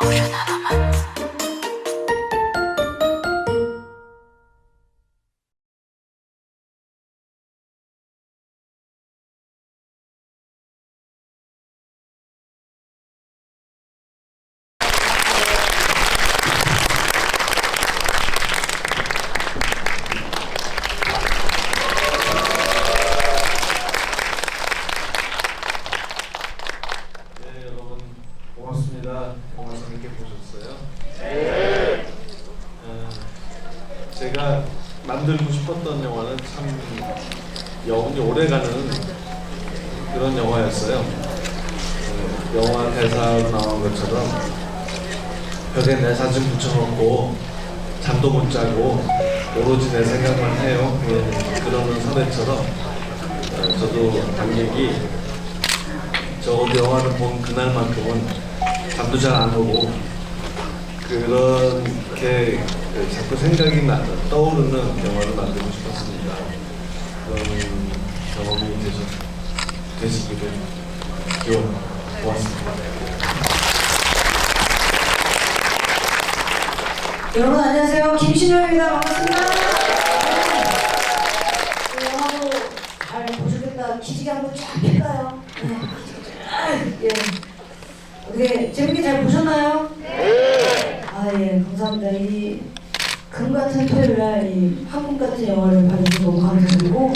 我真拿他们 오래가는 그런 영화였어요. 어, 영화 대사로 나온 것처럼 벽에 내 사진 붙여놓고 잠도 못 자고 오로지 내 생각만 해요. 그- 그러는 사례처럼 어, 저도 관객이 저 영화를 본 그날만큼은 잠도 잘 안 오고 그렇게 그 자꾸 생각이 나, 떠오르는 영화를 만들고 싶었습니다. 그런 경험이 되셨, 되시기를 기원 고맙습니다. 여러분 안녕하세요. 김신영입니다. 반갑습니다. 네, 영화도 잘 보시겠다. 기지개 한번 쫙 펼까요? 네. 예. 어떻게 재밌게 잘 보셨나요? 네. 아 예, 감사합니다. 이 금 같은 토요일 날이 한국 같은 영화를 봐주셔서 너무 감사드리고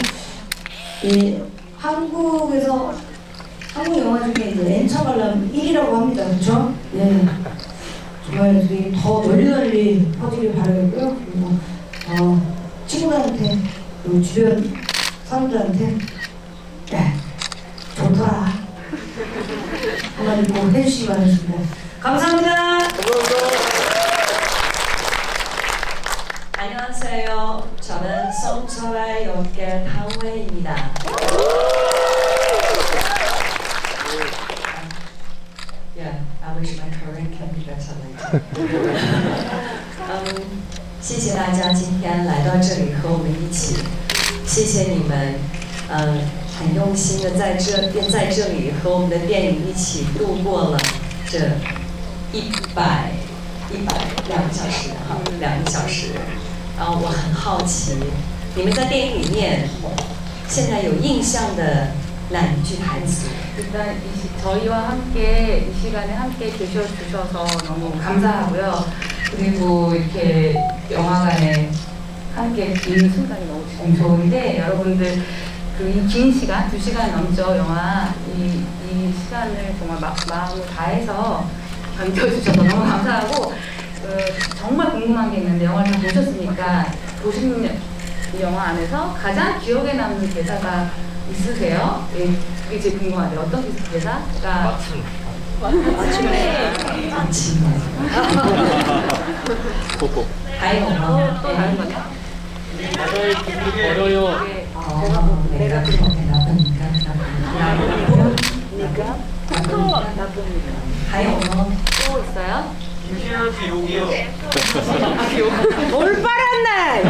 이 한국에서 한국 영화 중에 이제 엔처 관람 1위라고 합니다. 그렇죠? 예. 정말 더 널리 널리 퍼지길 바라겠고요. 그리고 어, 친구들한테 그리고 주변 사람들한테 네, 좋더라 한마디 꼭 해주시기 바랍니다. 감사합니다. 안녕하세요. 저는 성철의 연계 당회입니다. Yeah, I wish my Korean can be better later. 嗯，谢谢大家今天来到这里和我们一起，谢谢你们，嗯，很用心的在这便在这里和我们的电影一起度过了这一百一百两个小时哈，两个小时。 然后我很好奇，你们在电影里面现在有印象的哪一句台词？ 일단 이 시- 저희와 함께 이 시간에 함께 계셔주셔서 너무 감사하고요. 그리고 이렇게 영화관에 함께 있는 순간이 너무 지금 좋은데 여러분들 그 이 긴 시간, 두 시간 넘죠 영화 이, 이 시간을 정말 마, 마음을 다해서 견뎌주셔서 너무 감사하고 정말 궁금한 게 있는데 영화를 다 보셨으니까 보신 영화 안에서 가장 기억에 남는 대사가 있으세요? 예, 그게 제일 궁금한데 어떤 대사가 마침 아침에 아침에 보고 다행히 없나요? 어, 또 다른 거냐? 바다의 길이 걸어요 예. 아, 내가 그렇게 나쁘니까 나쁘니까 나쁘니까 나쁘니까 다행히 없나요? 또 있어요? 김신현 욕이요. 뭘 빨았네!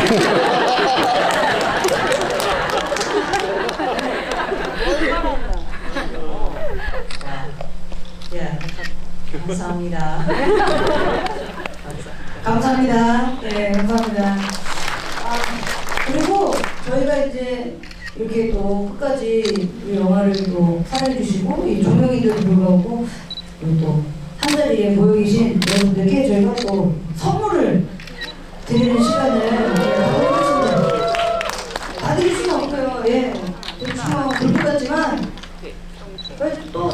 예, 감사합니다. 감사합니다. 네, 감사합니다. 아, 그리고 저희가 이제 이렇게 또 끝까지 이 영화를 또 사랑해주시고 이 조명인데도 불구하고 그리고 또 한 자리에 모여 계신 여러분들께 저희가 또 선물을 드리는 시간을 가져보겠습니다. 다 드릴 수는 없고요. 예. 그렇지만 불빛 같지만 그래서 또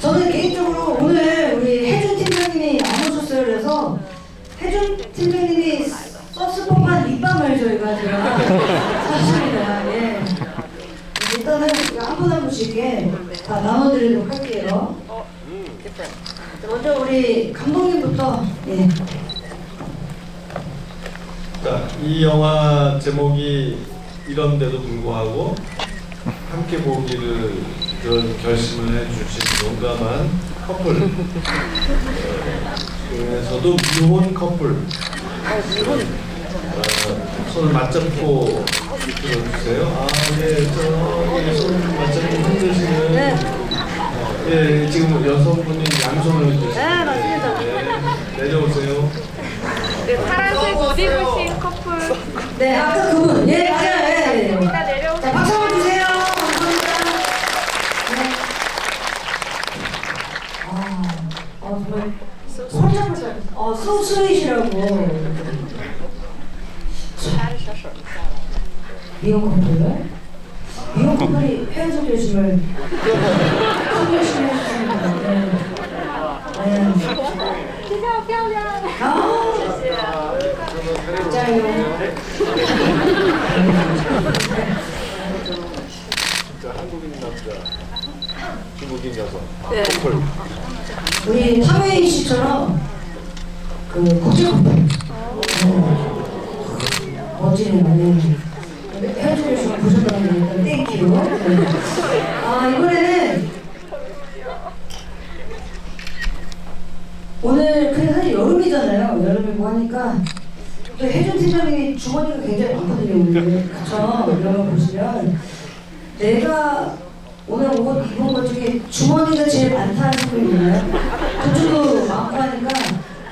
저는 개인적으로 오늘 우리 혜준 팀장님이 안 오셨어요. 그래서 혜준 팀장님이 서스 법한 립밤을 저희가 제가 샀습니다. 예. 일단은 한분 한 분씩에 다 나눠드리도록 할게요. 먼저 우리 예. 자, 이 영화 제목이 이런데도 불구하고 함께 보기를 그런 결심을 해주신 용감한 커플. 어, 중에서도 미혼 커플. 어, 손을 맞잡고 들어주세요. 아, 예, 저기 손 맞잡고 흔드시는. 어, 예, 지금 여성분이 양손을 드시는데. 네, 맞습니다. 내려오세요. 네, 파란색 옷 입으신 커플. 네, 아까 그분. 예, 맞아요. 예, 예. 내려오세요. 박수 한번 주세요. 감사합니다. 네. 아, 아 정말 손잡을 어, 소수이시라고. 미용 커플. 미용 커플이 헤어져 계심을 소개시켜 주셨습니다. 네. 네. 진짜 한국인 남자, 중국인 여성, 커플. 우리 탐웨이 씨처럼 그 국제 커플. 네. 멋지네요. 네. 헤어질 좀 보셨다는 땡큐. 네. 아 이번에는 오늘 그래 여름이잖아요. 여름이고 하니까 또 혜준 팀장님이 주머니가 굉장히 많거든요. 그쵸? 여러분 보시면 내가 오늘 옷 입은 것 중에 주머니가 제일 많다는 소리 있나요? 그쪽도 많고 하니까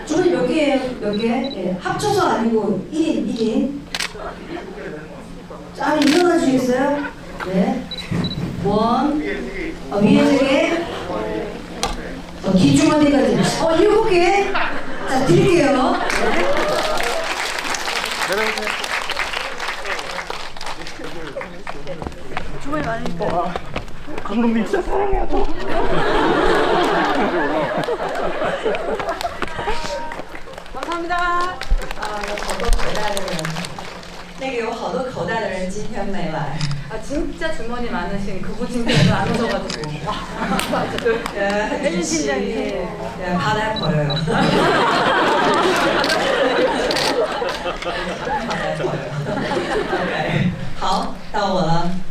주머니 몇 개예요? 몇 개? 예, 합쳐서 아니고 1인, 1인. 자, 일어나 주시겠어요? 네. 원. 어, 위에 세 개. 어, 뒷주머니까지. 어, 일곱 개. 자, 드릴게요. 네. 감사합니다. 啊，有好多口袋的人，那个有好多口袋的人今天没来。 아 진짜 주머니 많으신 그분 진짜 오늘 안 오셔가지고. 예, 혜준 팀장님. 예, 바다에 버려요. 바다에 버려요. OK，好，到我了。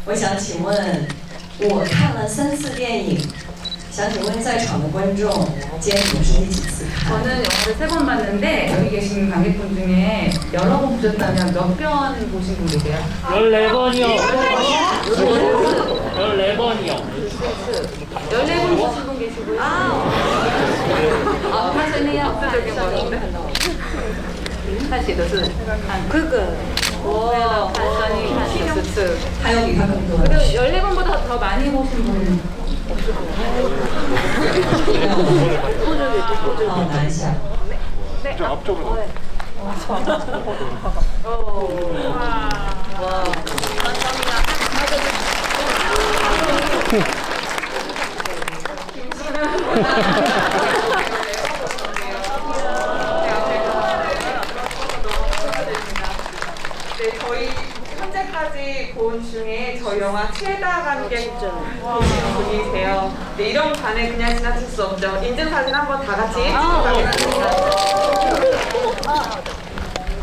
嗯，我想请问，我看了三次电影，想请问在场的观众，今天你们是第几次看？ 저는 영화를 세 번 봤는데 여기 계신 관객분 중에 여러 번 보셨다면 몇 편 보신 분 계세요? 14번이요. 14번이요. 14분 보신 분 계시고요. 아, 사실은요, 없어적인 거였는데. 사실 都是看 그거. 와, 판선이 한十次. 还有比他更多的。 그리고 14번보다 더 많이 보신 분. 好，拿一下。 저 앞쪽으로. 네, 저희 현재까지 본 중에 저희 영화 최다 관객 보신 분이세요. 네, 이런 관에 그냥 지나칠 수 없죠. 인증사진 한번 다 같이 찍고 가겠습니다.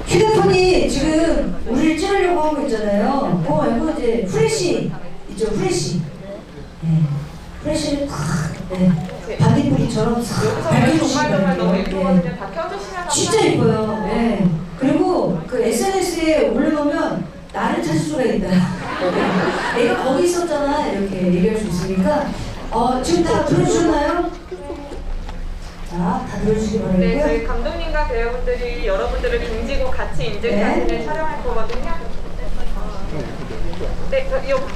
휴대폰이 지금 우리를 찌르려고 하고 있잖아요. 그거 말고 이제 프레시 있죠, 프레시. 네. 프레시를 탁, 네. 반딧불이처럼 싹 여기서 정말 밝혀주시면 정말 너무. 예쁘거든요. 네. 다 켜주시면 진짜 예뻐요. 네. SNS에 올려놓으면 나를 찾을 수가 있다. 네. 내가 거기 있었잖아. 이렇게 얘기할 수 있으니까. 어, 지금 다 들어주셨나요? 자, 다 들어주시기 네, 바라고요. 저희 감독님과 배우분들이 여러분들을 등지고 같이 인증사진을 네. 촬영할 거거든요. 네, 저, 요.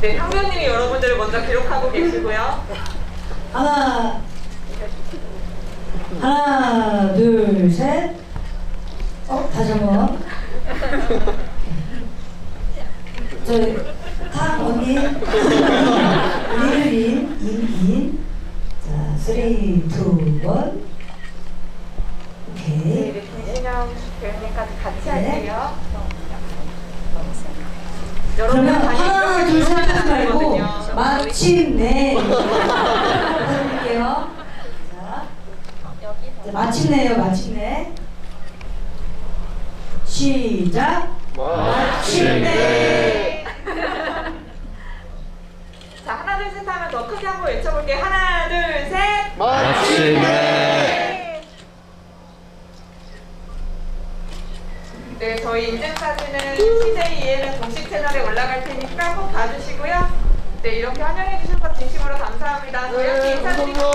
네, 상배우님이 여러분들을 먼저 기록하고 계시고요. 하나, 하나, 둘, 셋. 어, 다시 한 번. 저희, 탕 언니. 리를인, 인, 인. 자, 쓰리, 투, 원. 오케이. 네, 같이 네. 할게요. 그러면 다 하나, 둘, 셋 하지 말고 거든요. 마침내 부탁드릴게요. 자, 이제 마침내요, 마침내. 시작. 마침내. 자, 하나, 둘, 셋 하면 더 크게 한번 외쳐볼게 요. 하나, 둘, 셋. 마침내. 네, 저희 인증 사진은 CJ ENN 공식 채널에 올라갈 테니까 꼭 봐주시고요. 네, 이렇게 환영해 주셔서 진심으로 감사합니다. 저희 함께 인사드릴게요.